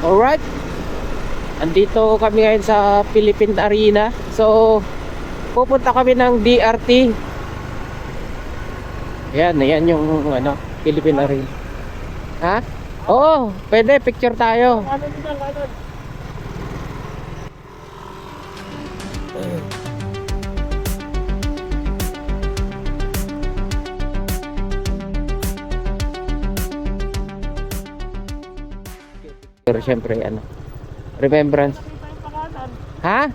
Alright. Andito kami ngayon sa Philippine Arena. So, pupunta kami ng DRT. Yan, yan yung ano, Philippine Arena. Ha? Oo, pwede, picture tayo. Pero syempre, ano, remembrance. Ha?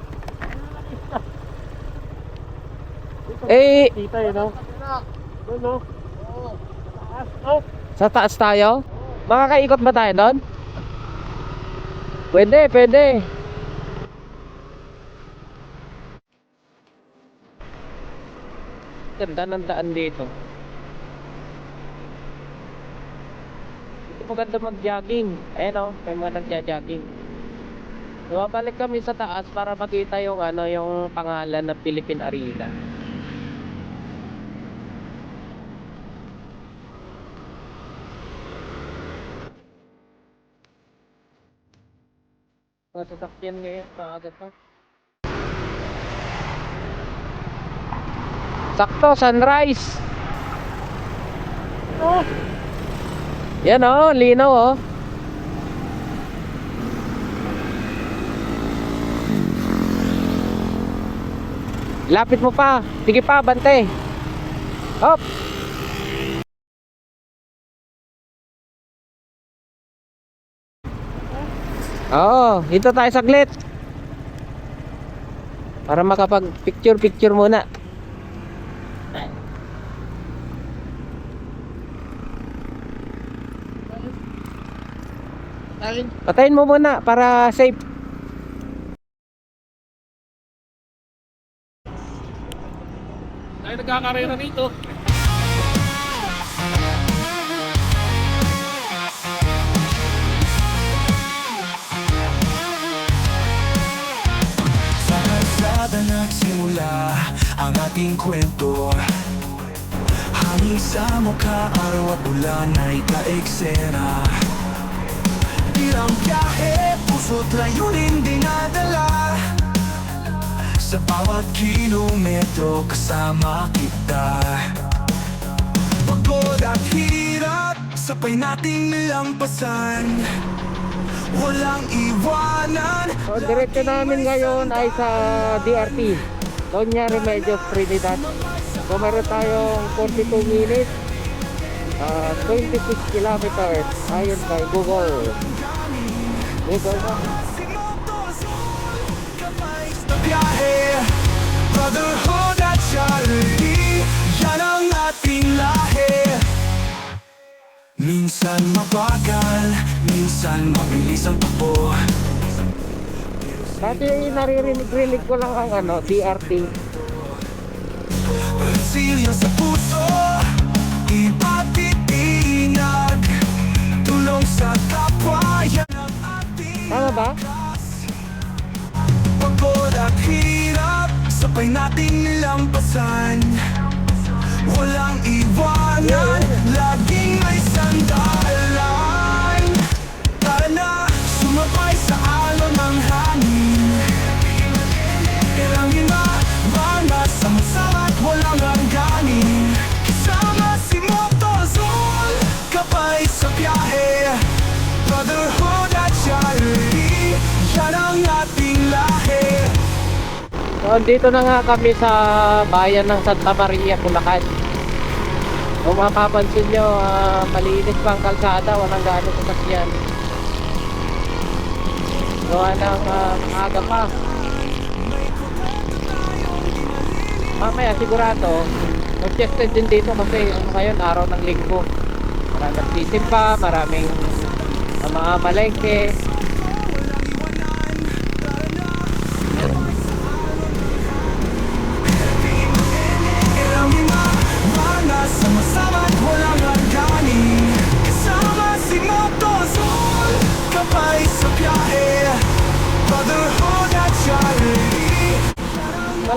Eh, Kita yun, no? No? sa taas tayo? Makakaikot ba tayo doon? Pwede, pwede. Ganda ng daan dito. Hindi maganda mag-jogging. Ayan o, may mga nagja-jogging. Bumabalik kami sa taas para makita yung ano yung pangalan ng Philippine Arena. Mga sasakyan ngayon, maaga pa. Sakto, sunrise. Oh, Yan oh, linaw oh. Lapit mo pa. Sige pa, bante. Hop. Oo, dito tayo saglit. Para makapag picture picture muna. Tayo. Patayin mo muna para safe. Tayo nagkakarera dito. Sa kalsada nagsimula ang ating kwento Hangin sa mukha, araw at ulan ay kaeksena Bilang biyahe, puso't layunin dinadala Sa bawat kilometro kasama kita Pagod at hirap, sabay nating nilampasan Walang iwanan So, diretso namin ngayon ay sa DRT. Doña Remedios Trinidad. So, meron tayong 42 minutes. ah 26 kilometers ayon kay Google. Sa biyahe Brotherhood at charity Yan ang ating lahi Minsan mabagal Minsan mabilis ang takbo Dati naririnig-rinig ko lang ang ano, DRT. Silya sa puso ba? Pagod at hirap Sabay nating nilampasan Walang iwanan Laging may sandalan Tara na So, dito na nga kami sa bayan ng Santa Maria, Bulacan. Kung mapapansin nyo, ah, malinis pa ang kalsada, walang gaano sasakyan. Gawa ng uh, maaga pa. Mamaya sigurado, mag-tested din dito kasi ano ngayon, araw ng linggo. Maraming nagsisimpa, maraming uh, mga malengke.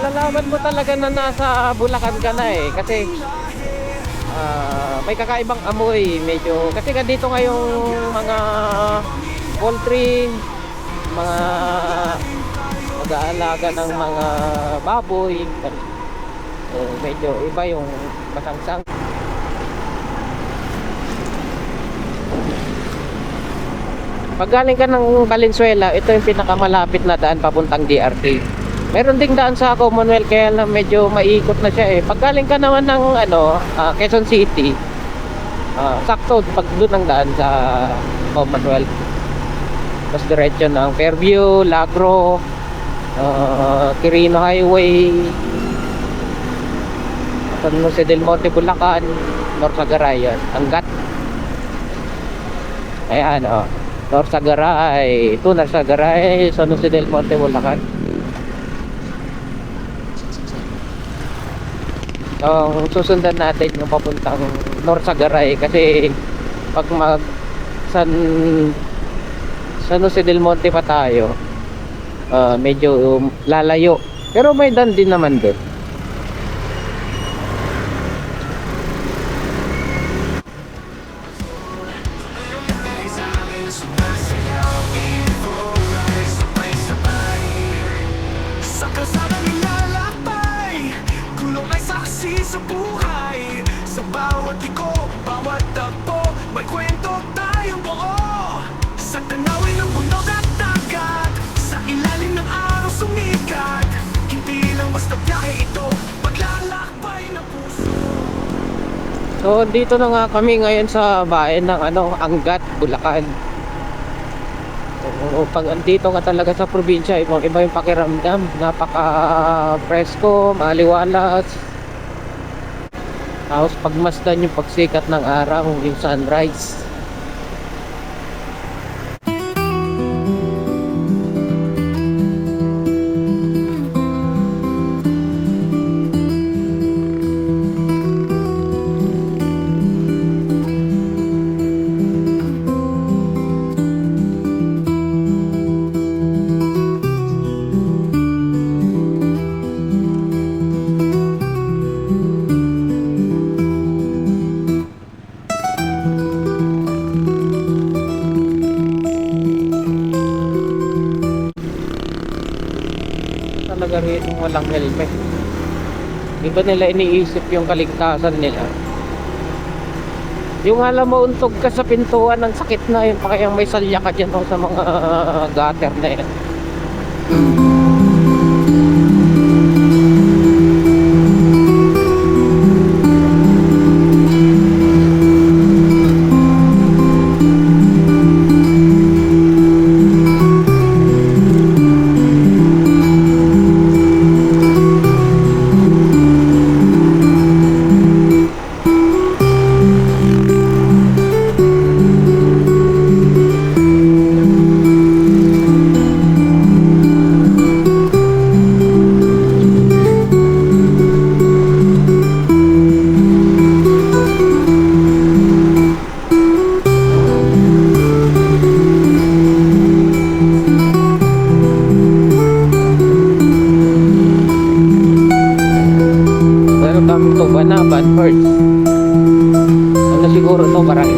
Malalaman mo talaga na nasa Bulacan ka na eh kasi ah, may kakaibang amoy medyo kasi nga dito ngayong mga poultry, mga mag-aalaga ng mga baboy. Eh, medyo iba yung masangsang. Pag galing ka ng Valenzuela, ito yung pinakamalapit na daan papuntang DRT. Meron ding daan sa Commonwealth kaya lang medyo maikot na siya eh. Pag galing ka naman ng ano, ah, Quezon City, ah, sakto pag doon ang daan sa Commonwealth. Tapos diretso ng Fairview, Lagro, ah, Quirino Highway, San Jose del Monte, Bulacan, Norsagaray yun. Anggat. Ayan, oh. Norsagaray. Ito, Norsagaray, San Jose del Monte, Bulacan. So, susundan natin yung papuntang Norsagaray kasi pag mag San San Jose del Monte pa tayo, ah, medyo lalayo. Pero may dan din naman doon. Saksi sa buhay Sa bawat liko, bawat tagpo May kwento tayong buo Sa tanawin ng bundok at dagat Sa ilalim ng araw sumikat Hindi lang basta biyahe ito Paglalakbay ng puso So dito na nga kami ngayon sa bayan ng ano, Angat, Bulacan. So, pag andito ka talaga sa probinsya, iba yung pakiramdam. Napaka presko, maliwalas. Tapos pagmasdan yung pagsikat ng araw, yung sunrise. Talaga yung walang helmet. Di nila iniisip yung kaligtasan nila? Yung alam mo, untog ka sa pintuan ng sakit na yun, pa kayang may salya ka dyan o sa mga gutter na yan.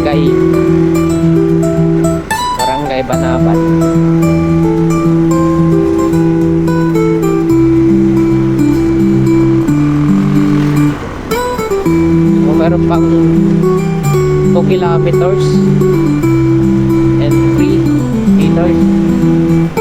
Barangay. Barangay Banaban. So, meron pang 2 kilometers and 3 meters.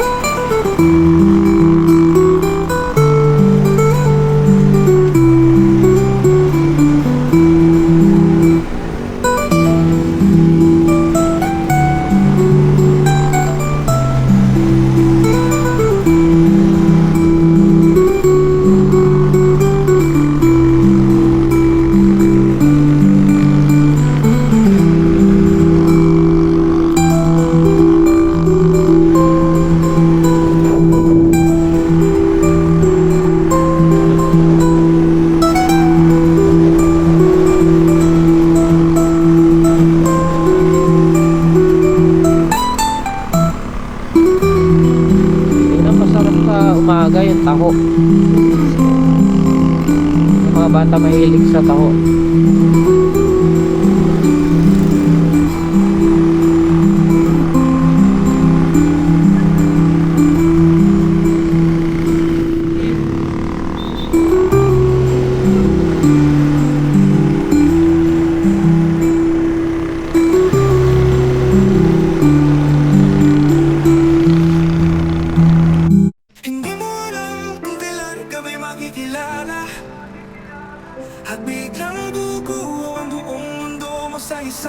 Mga bata mahilig sa taho.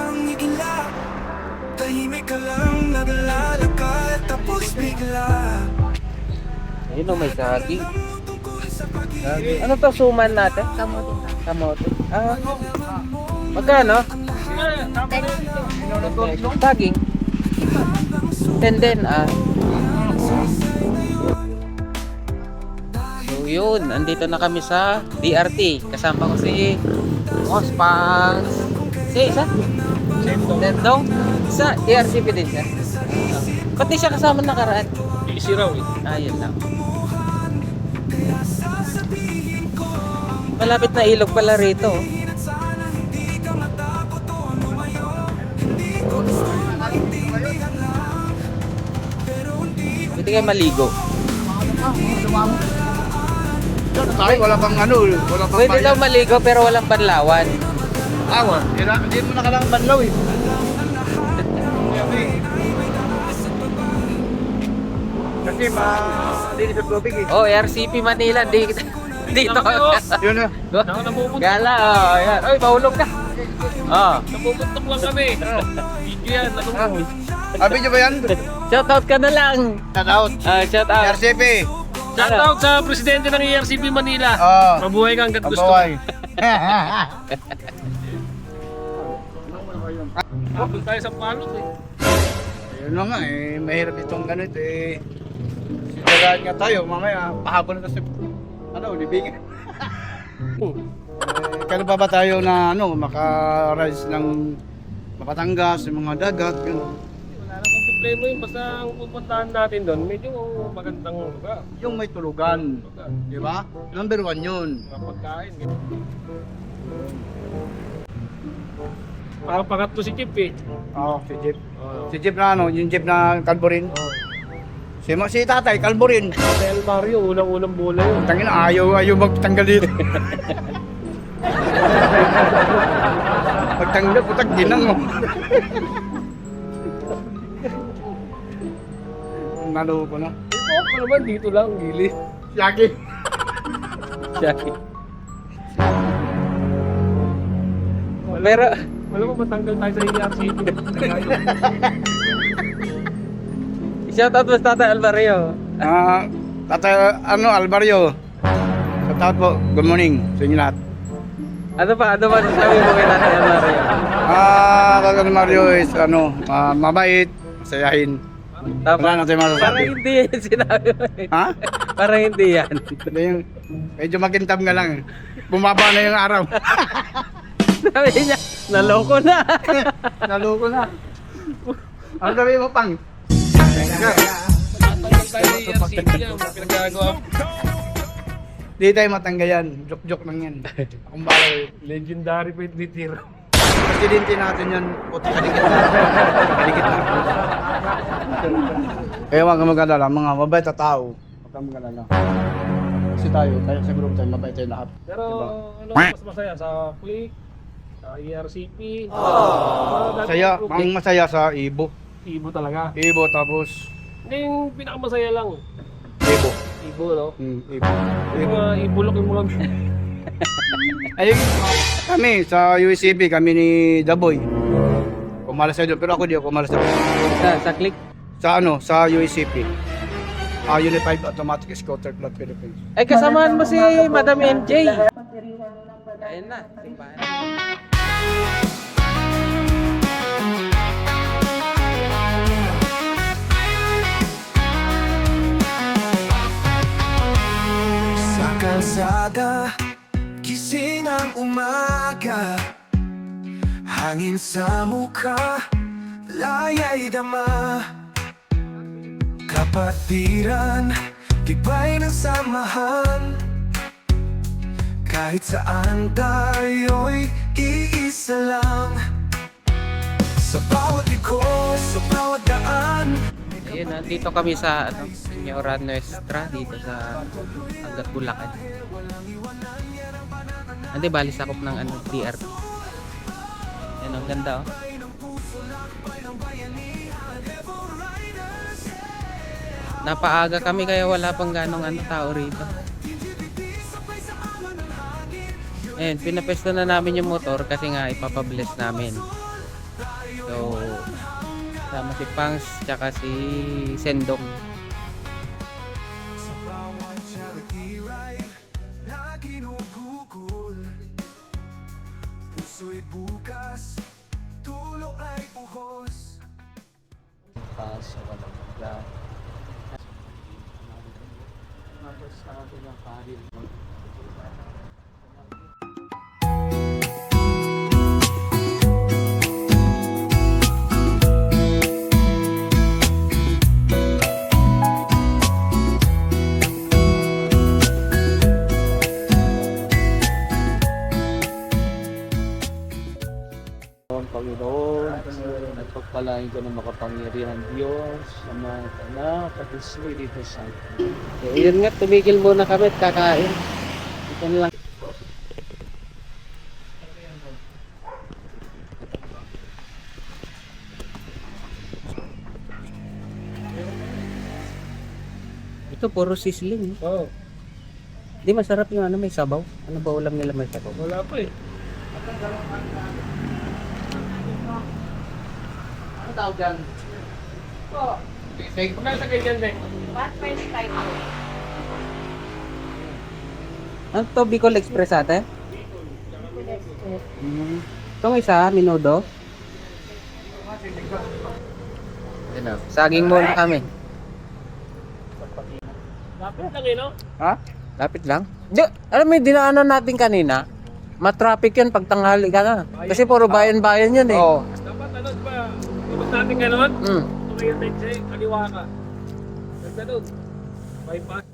isang ila Tahimik ka lang naglalakad Tapos bigla Ayun o, may saging. Saging. Ano to, suman natin? Kamote. Kamote. Ah, ah. magkano? Saging. Tenden, ah. Yun, andito na kami sa DRT. Kasama ko si Ospans. Si isa? Sendong. Sa DRCP din siya. Pati siya kasama nakaraan. Easy raw eh. Ah, yun lang. Malapit na ilog pala rito. oh. Pwede kayo maligo. Tayo, wala pang ano, wala pang Pwede daw maligo pero walang panlawan. Awan. Hindi mo na kailangan banlaw eh. Kasi ma... Hindi sa tubig eh. Oh, RCP Manila. Di, dito. Yun na. Ako namumut- Gala, oh, yan. Oy, mahulog ka. Oh. namumutok lang kami. Video yan. Ano? Abi nyo ba yan? Shout out ka na lang. Shout out. Ah, shout out. RCP. Shout out sa presidente ng ERCP Manila. Oh. Mabuhay ka hanggat gusto. Mabaway. Habol tayo sa palot eh. Yun na nga eh. Mahirap itong ganito eh. Sinagaan nga tayo. Mamaya, pahabol na sa... Ano, libingan. eh, kailan pa ba tayo na ano, maka-rise ng Mapatangas, yung mga dagat, gano'n. Wala namang problema yun. Basta ang pupuntahan natin doon, medyo magandang lugar. Yung may tulugan, di ba? Number one yun. Mga pagkain. Pakapakat to si Chip eh. Oo, si Jeep. Oh. Si Jeep na ano, yung Jeep na kalbo rin. Oh. Si, ma- si tatay, kalbo rin. Hotel Mario, unang-unang bola yun. Tangin na, ayaw, ayaw magtanggal dito. Pagtanggal, putag, ginang mo. Nalo ko na. Ito pa naman dito lang, gili. Yagi. Jackie. Pero, Wala mo matanggal tayo sa ERCP. shout out mo sa Tata Alvario. Ah, tatay, ano, Alvario. Sa tawad po, good morning sa inyo lahat. Ano pa? Ano pa sasabi mo kay Tata Alvario? Ah, Tatay Mario is ano, ah, mabait, masayahin. Tama. Wala na tayo masasabi. Parang hindi yan sinabi mo eh. Ha? Parang hindi yan. Yung, medyo makintab nga lang. Bumaba na yung araw. Sabi niya, naloko na. Naloko na. Ano sabi mo, Pang? Matanggal tayo matanggayan. Joke-joke lang yan. Akong bawal. Legendary pa yung titira. Presidente natin yan. Puti kaligit na. Kaligit na. Kaya huwag ka mag-alala. Mga mabait na tao. Huwag ka mag-alala. Kasi tayo, tayo sa group tayo, mabait tayo lahat. Pero Diba? ano mas masaya sa Click, sa ERCP. Oh. Masaya. Ang masaya sa Ibo. Ibo talaga. Ibo tapos Hindi yung pinakamasaya lang. Ibo. Ibo, no? Hmm, Ibo. Yung mga ibulok yung mga... Ayun, kami sa UCB, kami ni Daboy. Kumalas sa doon, pero ako di ako kumalas sa sa, sa click. Sa ano, sa UCP. Ah, Unified Automatic Scooter Club Philippines. Ay, kasamahan mo si Madam MJ. Ayun na. simbahan. Kalsada, gising ang umaga. Hangin sa mukha, laya'y dama. Kapatiran, tibay ng samahan Kahit saan tayo'y iisa lang. Sa bawat liko, sa bawat daan Ayun, nandito kami sa ano, Señora Nuestra dito sa Angat Bulacan. Hindi, bali sakop ng ano, DRT. Yan, ang ganda oh. Napaaga kami kaya wala pang ganong ano tao rito. Ayun, pinapesto na namin yung motor kasi nga ipapabless namin. So, Sama si Pangs, tsaka si Sendong. Bukas, tulong ay buhos Kaso ka lang magla. Tapos sa akin ang kahit pagpalain ko ng makapangyarihan Diyos, Ama, Anak, at Espiritu Santo. So, yun nga, tumigil muna kami at kakain. Ito na lang. Ito, puro sisling. Oo. Di masarap yung ano, may sabaw. Ano ba ulam nila may sabaw? Wala pa eh. Ano tawag yan? Sige, pagka sa ganyan, Nek. Ano to, Bicol Express ate? Mm. Itong isa, minudo. Ano, saging muna kami. Lapit lang eh, no? Ha? Lapit lang. Di, alam mo yung dinaanan natin kanina? Matraffic yun pag tanghali ka na. Kasi puro bayan-bayan yun eh. Oo. Dapat natin ganon, Mm. tumayo tayo kaliwa ka. Ganda doon. Bypass.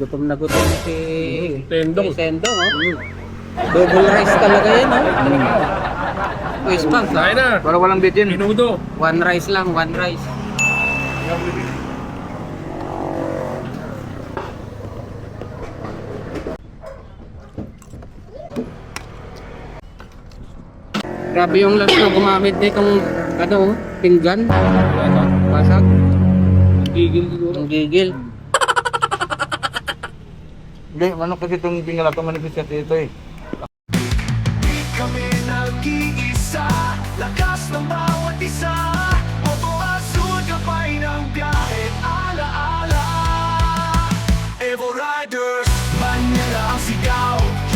Gutom na gutom na si... Tendong. Si Sendong, oh. Double rice talaga yan, oh. Quiz pang, Tayo na. Para walang bitin. Minudo. One rice lang, one rice. Grabe yung last na gumamit nitong ano, pinggan. Basag. Gigil siguro. Ang gigil. Hindi, ano kasi itong pingala ito kasi ito eh.